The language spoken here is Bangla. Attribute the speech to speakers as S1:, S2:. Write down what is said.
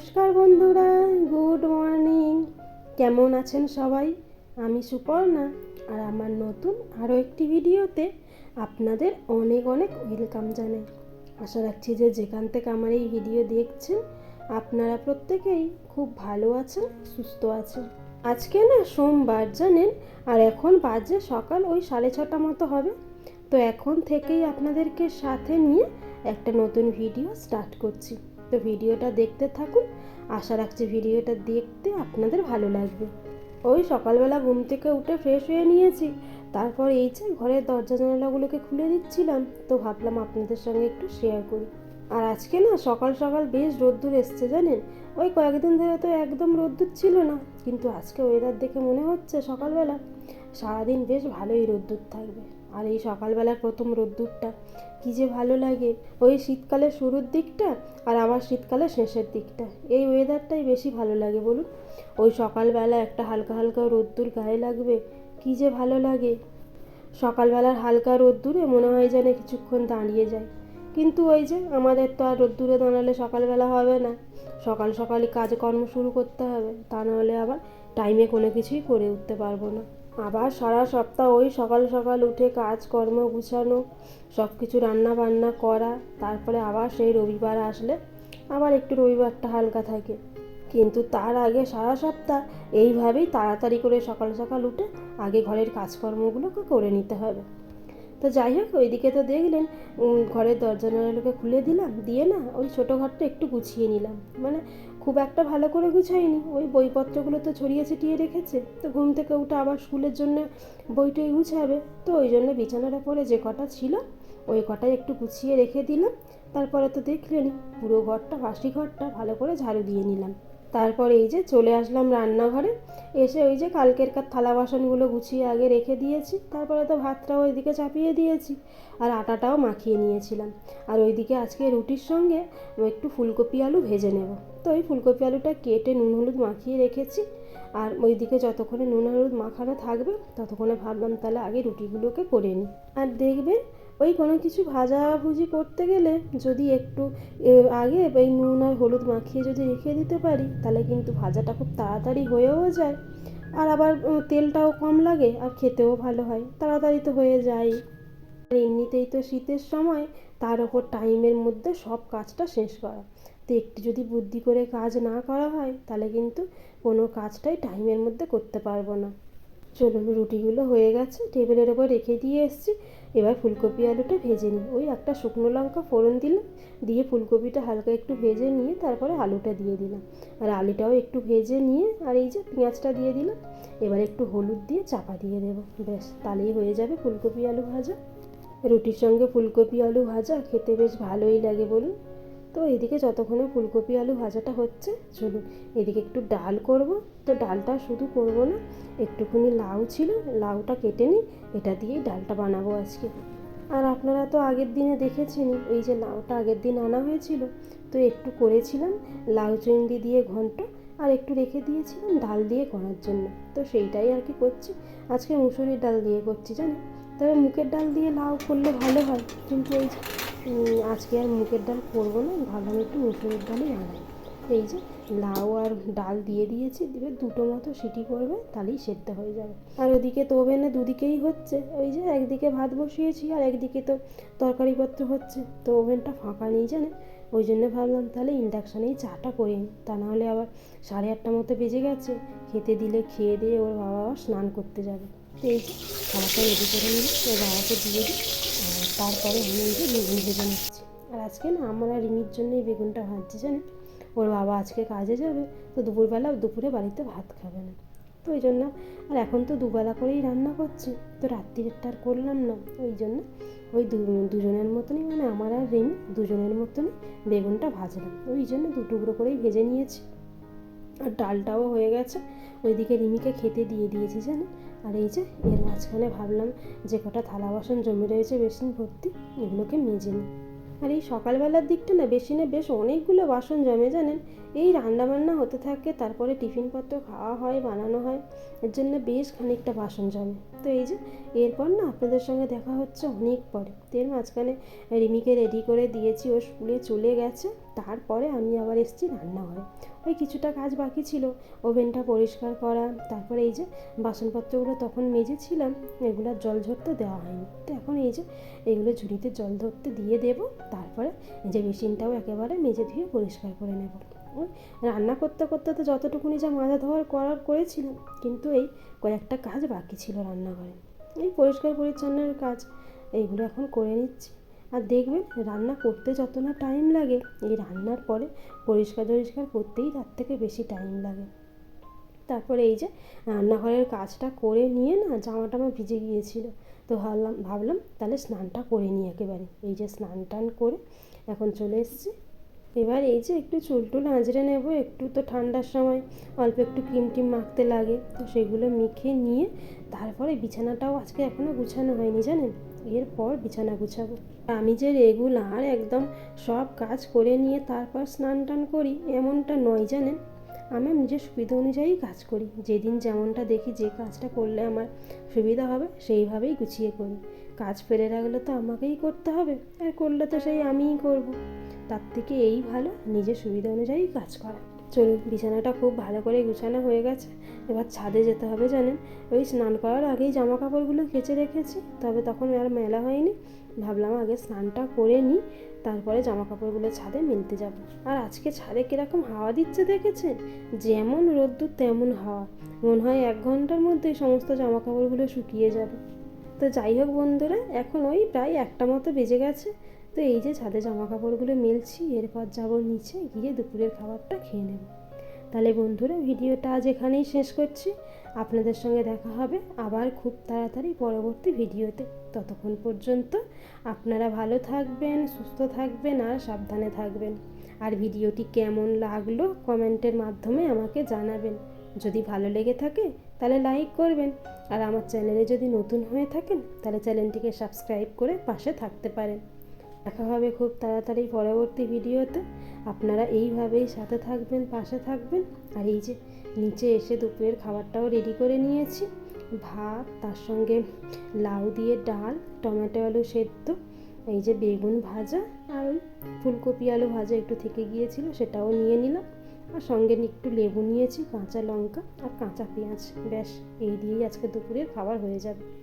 S1: নমস্কার বন্ধুরা গুড মর্নিং কেমন আছেন সবাই? আমি সুপর্ণা, আর আমার নতুন আরও একটি ভিডিওতে আপনাদের অনেক অনেক ওয়েলকাম জানাই। আশা রাখছি যে যেখান থেকে আমার এই ভিডিও দেখছেন, আপনারা প্রত্যেকেই খুব ভালো আছেন, সুস্থ আছেন। আজকে না সোমবার, জানেন? আর এখন বাজে সকাল, ওই সাড়ে ছটা মতো হবে। তো এখন থেকেই আপনাদেরকে সাথে নিয়ে একটা নতুন ভিডিও স্টার্ট করছি। তো ভিডিওটা দেখতে থাকুন। আশা রাখছি ভিডিওটা দেখতে আপনাদের ভালো লাগবে। ওই সকালবেলা ঘুম থেকে উঠে ফ্রেশ হয়ে নিয়েছি। তারপর এই যে ঘরের দরজা জানালাগুলোকে খুলে দিচ্ছিলাম, তো ভাবলাম আপনাদের সঙ্গে একটু শেয়ার করি। আর আজকে না সকাল সকাল বেশ রোদ্দুর এসছে জানেন? ওই কয়েকদিন ধরে তো একদম রোদ্দুর ছিল না, কিন্তু আজকে ওয়েদার দেখে মনে হচ্ছে সকালবেলা। সারাদিন বেশ ভালোই রোদ্দুর থাকবে। আর এই সকালবেলার প্রথম রোদ্দুরটা কী যে ভালো লাগে। ওই শীতকালের শুরুর দিকটা আর আবার শীতকালের শেষের দিকটা। এই ওয়েদারটাই বেশি ভালো লাগে বলুন। ওই সকালবেলা একটা হালকা হালকা রোদ্দুর গায়ে লাগবে, কী যে ভালো লাগে। সকালবেলার হালকা রোদ্দুরে মনে হয় যেন কিছুক্ষণ দাঁড়িয়ে যায়। কিন্তু ওই যে আমাদের তো আর রোদ্দুরে দাঁড়ালে সকালবেলা হবে না। সকাল সকালই কাজকর্ম শুরু করতে হবে, তা নাহলে আবার টাইমে কোনো কিছুই করে উঠতে পারব না। আবার সারা সপ্তাহ ওই সকাল সকাল উঠে কাজকর্ম গুছানো সব কিছু রান্না বান্না করা, তারপরে আবার সেই রবিবার আসলে আবার একটু রবিবারটা হালকা থাকে। কিন্তু তার আগে সারা সপ্তাহ এইভাবেই তাড়াতাড়ি করে সকাল সকাল উঠে আগে ঘরের কাজকর্মগুলোকে করে নিতে হবে। তো যাই হোক, ওইদিকে তো দেখলেন ঘরের দরজা জানালাগুলোকে খুলে দিলাম, দিয়ে না ওই ছোটো ঘরটা একটু গুছিয়ে নিলাম। মানে খুব একটা ভালো করে গুছাইনি ওই বইপত্রগুলো তো ছড়িয়ে ছিটিয়ে রেখেছে। তো ঘুম থেকে উঠে আবার স্কুলের জন্য বইটই গুছাবে। তো ওই জন্য বিছানার পরে যে কটা ছিল, ওই কটাই একটু গুছিয়ে রেখে দিলাম। তারপরে তো দেখলেন পুরো ঘরটা, বাসি ঘরটা ভালো করে ঝাড়ু দিয়ে নিলাম। তারপরে এই যে চলে আসলাম রান্নাঘরে। এসে ওই যে কালকের কার থালা বাসনগুলো গুছিয়ে আগে রেখে দিয়েছি, তারপরে তো ভাতটাও ওইদিকে চাপিয়ে দিয়েছি আর আটাটাও মাখিয়ে নিয়েছিলাম। আর ওইদিকে আজকে রুটির সঙ্গে একটু ফুলকপি আলু ভেজে নেব। তো ওই ফুলকপি আলুটা কেটে নুন হলুদ মাখিয়ে রেখেছি আর ওইদিকে যতক্ষণে নুন হলুদ মাখানো থাকবে, ততক্ষণে ভাবলাম তাহলে আগে রুটিগুলোকে করে নিই। আর দেখবেন ওই কোনো কিছু ভাজাভুজি করতে গেলে যদি একটু আগে এই নুন আর হলুদ মাখিয়ে যদি রেখে দিতে পারি, তাহলে কিন্তু ভাজাটা খুব তাড়াতাড়ি হয়েও যায়। আর আবার তেলটাও কম লাগে আর খেতেও ভালো হয়, তাড়াতাড়ি তো হয়ে যায় আর এমনিতেই তো শীতের সময়, তার ওপর টাইমের মধ্যে সব কাজটা শেষ করা। তো একটু যদি বুদ্ধি করে কাজ না করা হয়, তাহলে কিন্তু কোনো কাজটাই টাইমের মধ্যে করতে পারব না। চলুন রুটিগুলো হয়ে গেছে, টেবিলের ওপর রেখে দিয়ে এসেছি। এবার ফুলকপি আলুটা ভেজে নিই। ওই একটা শুকনো লঙ্কা ফোড়ন দিলাম, দিয়ে ফুলকপিটা হালকা একটু ভেজে নিয়ে তারপরে আলুটা দিয়ে দিলাম। আর আলুটাও একটু ভেজে নিয়ে, আর এই যে পেঁয়াজটা দিয়ে দিলাম, এবার একটু হলুদ দিয়ে চাপা দিয়ে দেবো। ব্যাস, তাহলেই হয়ে যাবে ফুলকপি আলু ভাজা। রুটির সঙ্গে ফুলকপি আলু ভাজা, খেতে বেশ ভালোই লাগে বলুন। তো এদিকে যতক্ষণে ফুলকপি আলু ভাজাটা হচ্ছে, চলুন এদিকে একটু ডাল করব। তো ডালটা শুধু করব না, একটুখানি লাউ ছিল, লাউটা কেটে নিই, এটা দিয়েই ডালটা বানাবো আজকে। আর আপনারা তো আগের দিনে দেখেছেনই এই যে লাউটা আগের দিন আনা হয়েছিল, তো একটু করেছিলাম, লাউ চিংড়ি দিয়ে ঘন্ট, আর একটু রেখে দিয়েছিলাম ডাল দিয়ে করার জন্য। তো সেইটাই আর কি করছি, আজকে মুসুরির ডাল দিয়ে করছি, জানেন? তবে মুখের ডাল দিয়ে লাউ করলে ভালো হয়, কিন্তু এই আজকে আর মুগের ডাল করব না ভাবলাম একটু মুসুরির ডালই বানাই। এই যে লাউ আর ডাল দিয়ে দিয়েছি, দিবে দুটো মতো সিটি করবে, তাহলেই সেদ্ধ হয়ে যাবে। আর ওদিকে তো ওভেনে দুদিকেই হচ্ছে, ওই যে একদিকে ভাত বসিয়েছি আর একদিকে তো তরকারিপত্র হচ্ছে, তো ওভেনটা ফাঁকা নেই জানে। ওই জন্য ভাবলাম তাহলে ইন্ডাকশানেই চাটা করে নিই, তা নাহলে আবার সাড়ে আটটা মতো বেজে গেছে, খেতে দিলে খেয়ে দিয়ে ওর বাবা আবার স্নান করতে যাবে। এই যে খাবারটা রেডি করে নিলে ওর বাবাকে দিয়ে দিই। তারপরে আমি বেগুন ভেজে নিচ্ছি। আর আজকে না আমরা রিমির জন্যই বেগুনটা ভাজছি জানেন ওর বাবা আজকে কাজে যাবে, তো দুপুরবেলা দুপুরে বাড়িতে ভাত খাবে না। তো ওই জন্য, আর এখন তো দুবেলা করেই রান্না করছি, তো রাত্রিরেরটা আর করলাম না। ওই জন্য ওই দুজনের মতনই মানে আমার আর রিমি দুজনের মতনই বেগুনটা ভাজলাম। ওই জন্য দু টুকরো করেই ভেজে নিয়েছি। আর ডালটাও হয়ে গেছে, ওইদিকে রিমিকে খেতে দিয়ে দিয়েছি জানেন আর এই যে, এর মাঝখানে ভাবলাম যে কটা থালা বাসন জমে রয়েছে, বেসিন, ভর্তি, এগুলোকে মেজে নিই। আর এই সকালবেলার দিকটা না বেসিনে বেশ অনেকগুলো বাসন জমে, জানেন? এই রান্নাবান্না হতে থাকে, তারপরে টিফিনপত্র খাওয়া হয়, বানানো হয়, এর জন্য বেশ খানিকটা বাসন জমে। তো এই যে, এরপর না আপনাদের সঙ্গে দেখা হচ্ছে অনেক পরে। তো এর মাঝখানে রিমিকে রেডি করে দিয়েছি, ও স্কুলে চলে গেছে, তারপরে আমি আবার এসেছি রান্নাঘরে। ওই কিছুটা কাজ বাকি ছিল। ওভেনটা পরিষ্কার করা, তারপরে এই যে বাসনপত্রগুলো তখন মেজেছিলাম এগুলো জল ঝরতে দেওয়া হয়নি। তো এখন এই যে এগুলো ঝুড়িতে জল ধরতে দিয়ে দেবো, তারপরে যে মেশিনটাও একেবারে মেজে ধুয়ে পরিষ্কার করে নেব। রান্না করতে করতে তো যতটুকুনি যা মাজা ধোয়ার করার করেছিলাম, কিন্তু এই কয়েকটা কাজ বাকি ছিল রান্নাঘরে। এই পরিষ্কার পরিচ্ছন্নের কাজ, এইগুলো এখন করে নিচ্ছি। আর দেখবেন, রান্না করতে যত না টাইম লাগে, এই রান্নার পরে পরিষ্কার টরিষ্কার করতেই তার থেকে বেশি টাইম লাগে। তারপরে এই যে, রান্নাঘরের কাজটা করে নিয়ে না জামাটা আমার ভিজে গিয়েছিল, তো ভাবলাম ভাবলাম তাহলে স্নানটা করে নিই একেবারে। এই যে স্নান টান করে এখন চলে এসেছি। এবার এই যে একটু চুল টুল আঁচড়ে নেব, একটু তো ঠান্ডার সময়, অল্প একটু ক্রিম টিম মাখতে লাগে, তো সেগুলো মেখে নিয়ে তারপরে বিছানাটাও আজকে এখনও গুছানো হয়নি, জানেন? এরপর বিছানা গুছাবো। আমি যে রেগুলার একদম সব কাজ করে নিয়ে তারপর স্নান টান করি, এমনটা নয় জানেন? আমি নিজের সুবিধা অনুযায়ী কাজ করি। যেদিন যেমনটা দেখি যে কাজটা করলে আমার সুবিধা হবে, সেইভাবেই গুছিয়ে করি। কাজ ফেলে রাখলে তো আমাকেই করতে হবে, আর করলে তো সেই আমিই করব। তার থেকে এই ভালো নিজের সুবিধা অনুযায়ী কাজ করা। চলুন, বিছানাটা খুব ভালো করে গুছানো হয়ে গেছে। এবার ছাদে যেতে হবে জানেন। ওই স্নান করার আগেই জামা কাপড়গুলো কেচে রেখেছি, তবে তখন আর মেলা হয়নি। ভাবলাম আগে স্নানটা করে নিই, তারপরে জামা কাপড়গুলো ছাদে মেলতে যাব। আর আজকে ছাদে কীরকম হাওয়া দিচ্ছে দেখেছেন? যেমন রোদ্দুর, তেমন হাওয়া। মনে হয় এক ঘণ্টার মধ্যেই সমস্ত জামা কাপড়গুলো শুকিয়ে যাবে। তো যাই হোক বন্ধুরা, এখন ওই প্রায় একটা মতো বেজে গেছে। তো এই যে ছাদে জামা কাপড়গুলো মেলছি, এরপর যাব নিচে গিয়ে দুপুরের খাবারটা খেয়ে নেব। তাহলে বন্ধুরা, ভিডিওটা আজ এখানেই শেষ করছি। আপনাদের সঙ্গে দেখা হবে আবার খুব তাড়াতাড়ি পরবর্তী ভিডিওতে। ততক্ষণ পর্যন্ত আপনারা ভালো থাকবেন, সুস্থ থাকবেন আর সাবধানে থাকবেন। আর ভিডিওটি কেমন লাগল কমেন্টের মাধ্যমে আমাকে জানাবেন। যদি ভালো লেগে থাকে তাহলে লাইক করবেন। আর আমার চ্যানেলে যদি নতুন হয়ে থাকেন তাহলে চ্যানেলটিকে সাবস্ক্রাইব করে পাশে থাকতে পারেন। দেখা হবে খুব তাড়াতাড়ি পরবর্তী ভিডিওতে। আপনারা এইভাবেই সাথে থাকবেন, পাশে থাকবেন। আর এই যে নিচে এসে দুপুরের খাবারটাও রেডি করে নিয়েছি। ভাত, তার সঙ্গে লাউ দিয়ে ডাল, টমেটো আলু সেদ্ধ, এই যে বেগুন ভাজা আর ফুলকপি আলু ভাজা একটু থেকে গিয়েছিল সেটাও নিয়ে নিলাম। আর সঙ্গে একটু লেবু নিয়েছি, কাঁচা লঙ্কা আর কাঁচা পেঁয়াজ। ব্যাস, এই দিয়েই আজকে দুপুরের খাবার হয়ে যাবে।